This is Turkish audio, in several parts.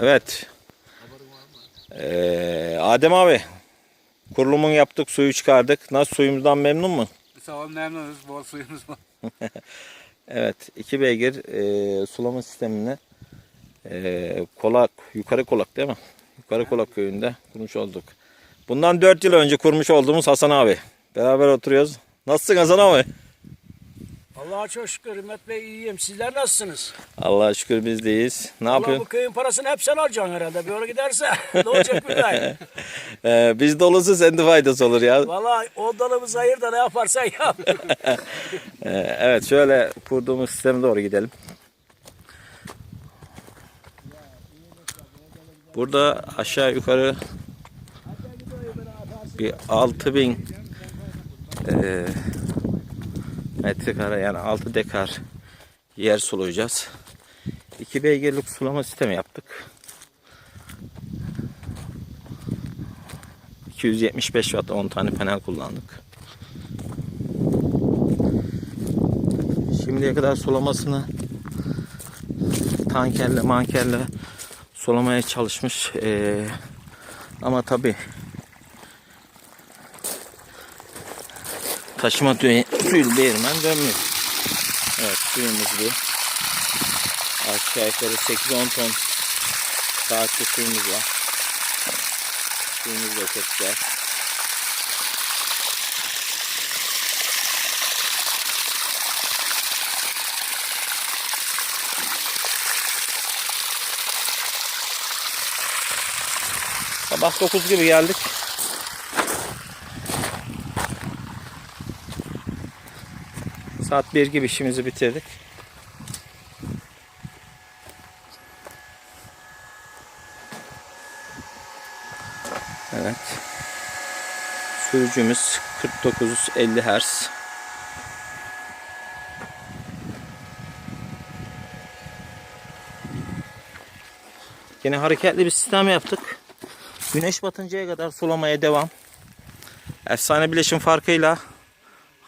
Evet. Ee, Adem abi. Kurulumunu yaptık, suyu çıkardık. Nasıl suyumuzdan memnun mu? Sağ olun memnunuz. Bol suyumuz var. Evet, iki beygir e, sulama sistemini e, Kolak, yukarı Kolak değil mi? Yukarı Kolak köyünde kurmuş olduk. Bundan 4 yıl önce kurmuş olduğumuz Hasan abi. Beraber oturuyoruz. Nasılsın Hasan abi? Allah'a çok şükür Ümmet Bey iyiyim. Sizler nasılsınız? Allah'a şükür biz de iyiyiz. Ne Allah yapıyorsun? bu köyün parasını hep sen alacaksın herhalde. Ona giderse ne olacak billahi. Ee, biz dolusu sende faydası olur ya. Valla o dalımız hayır da ne yaparsan yap. Ee, evet şöyle kurduğumuz sisteme doğru gidelim. Burada aşağı yukarı bir 6000 e, metrekare yani 6 dekar yer sulayacağız. 2 beygirlik sulama sistemi yaptık. 275 watt 10 tane panel kullandık. Şimdiye kadar sulamasını tankerle mankerle sulamaya çalışmış. Ee, ama tabi taşıma suyun değirmen dönmüyor. Evet suyumuz bu. Aşağı yukarı 8-10 ton saatlik suyumuz var. Suyumuz da çok güzel. Sabah 9 gibi geldik. Saat 1 gibi işimizi bitirdik. Evet. Sürücümüz 4950 Hz. Yine hareketli bir sistem yaptık. Güneş batıncaya kadar sulamaya devam. Efsane bileşim farkıyla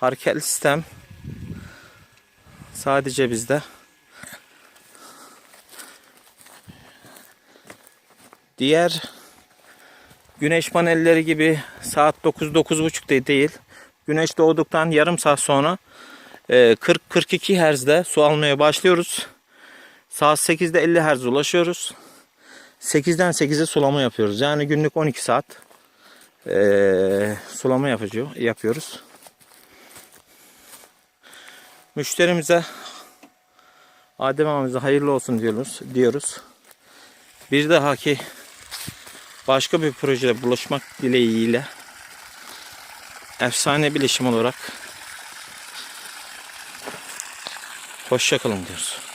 hareketli sistem sadece bizde. Diğer güneş panelleri gibi saat 9-9.30'da değil. Güneş doğduktan yarım saat sonra e, 40-42 Hz'de su almaya başlıyoruz. Saat 8'de 50 Hz ulaşıyoruz. 8'den 8'e sulama yapıyoruz. Yani günlük 12 saat eee, sulama yapıyor, yapıyoruz. Müşterimize Adem abimize hayırlı olsun diyoruz. diyoruz. Bir dahaki başka bir projede buluşmak dileğiyle efsane bileşim olarak hoşçakalın diyoruz.